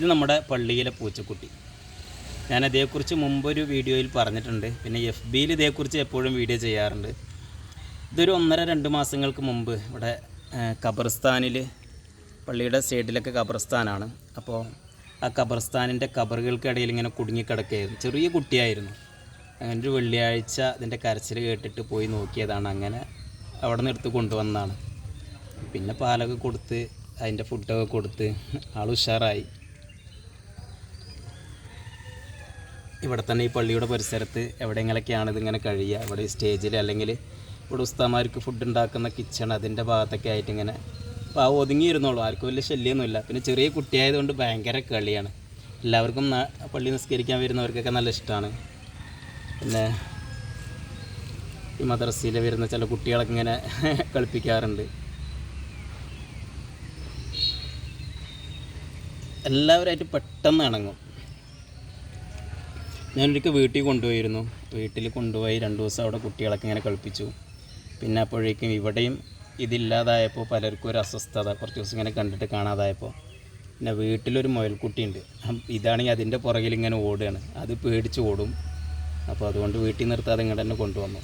ഇത് നമ്മുടെ പള്ളിയിലെ പൂച്ചക്കുട്ടി. ഞാൻ അതേക്കുറിച്ച് മുമ്പൊരു വീഡിയോയിൽ പറഞ്ഞിട്ടുണ്ട്. പിന്നെ എഫ് ബിയിൽ ഇതേക്കുറിച്ച് എപ്പോഴും വീഡിയോ ചെയ്യാറുണ്ട്. ഇതൊരു ഒന്നര രണ്ട് മാസങ്ങൾക്ക് മുമ്പ് ഇവിടെ ഖബർസ്ഥാനിൽ പള്ളിയുടെ സൈഡിലൊക്കെ ഖബർസ്ഥാനാണ്. അപ്പോൾ ആ ഖബർസ്ഥാനിന്റെ കബറുകൾക്കിടയിൽ ഇങ്ങനെ കുടുങ്ങിക്കിടക്കുകയായിരുന്നു. ചെറിയ കുട്ടിയായിരുന്നു. അങ്ങനെ ഒരു വെള്ളിയാഴ്ച ഇതിന്റെ കരച്ചിൽ കേട്ടിട്ട് പോയി നോക്കിയതാണ്. അങ്ങനെ അവിടെ നിന്ന് എടുത്ത് കൊണ്ടുവന്നതാണ്. പിന്നെ പാലൊക്കെ കൊടുത്ത് അതിന്റെ ഫുഡൊക്കെ കൊടുത്ത് ആൾ ഉഷാറായി. ഇവിടെ തന്നെ ഈ പള്ളിയുടെ പരിസരത്ത് എവിടെയെങ്കിലൊക്കെയാണ് ഇതിങ്ങനെ കഴിയുക. ഇവിടെ സ്റ്റേജിൽ അല്ലെങ്കിൽ ഇവിടെ ഉസ്താമാർക്ക് ഫുഡ് ഉണ്ടാക്കുന്ന കിച്ചൺ അതിന്റെ ഭാഗത്തൊക്കെ ആയിട്ട് ഇങ്ങനെ അപ്പോൾ ആ ഒതുങ്ങിയിരുന്നോളൂ ആർക്കും വലിയ ശല്യമൊന്നുമില്ല പിന്നെ ചെറിയ കുട്ടിയായതുകൊണ്ട് ഭയങ്കര കളിയാണ്. എല്ലാവർക്കും പള്ളി നിസ്കരിക്കാൻ വരുന്നവർക്കൊക്കെ നല്ല ഇഷ്ടമാണ് പിന്നെ ഈ മദ്രസയിൽ വരുന്ന ചില കുട്ടികളൊക്കെ ഇങ്ങനെ കളിപ്പിക്കാറുണ്ട്. എല്ലാവരായിട്ട് പെട്ടെന്ന് ഇണങ്ങും. ഞാനൊരിക്കൽ വീട്ടിൽ കൊണ്ടുപോയിരുന്നു. വീട്ടിൽ കൊണ്ടുപോയി രണ്ട് ദിവസം അവിടെ കുട്ടികളൊക്കെ ഇങ്ങനെ കളിപ്പിച്ചു. പിന്നെ അപ്പോഴേക്കും ഇവിടെയും ഇതില്ലാതായപ്പോൾ പലർക്കും ഒരു അസ്വസ്ഥത. കുറച്ച് ദിവസം ഇങ്ങനെ കണ്ടിട്ട് കാണാതായപ്പോൾ. പിന്നെ വീട്ടിലൊരു മുയൽക്കുട്ടിയുണ്ട്. ഇതാണെങ്കിൽ അതിന്റെ പുറകിൽ ഇങ്ങനെ ഓടുകയാണ്. അത് പേടിച്ച് ഓടും. അപ്പോൾ അതുകൊണ്ട് വീട്ടിൽ നിർത്താതെ ഇങ്ങോട്ട് തന്നെ കൊണ്ടുവന്നു.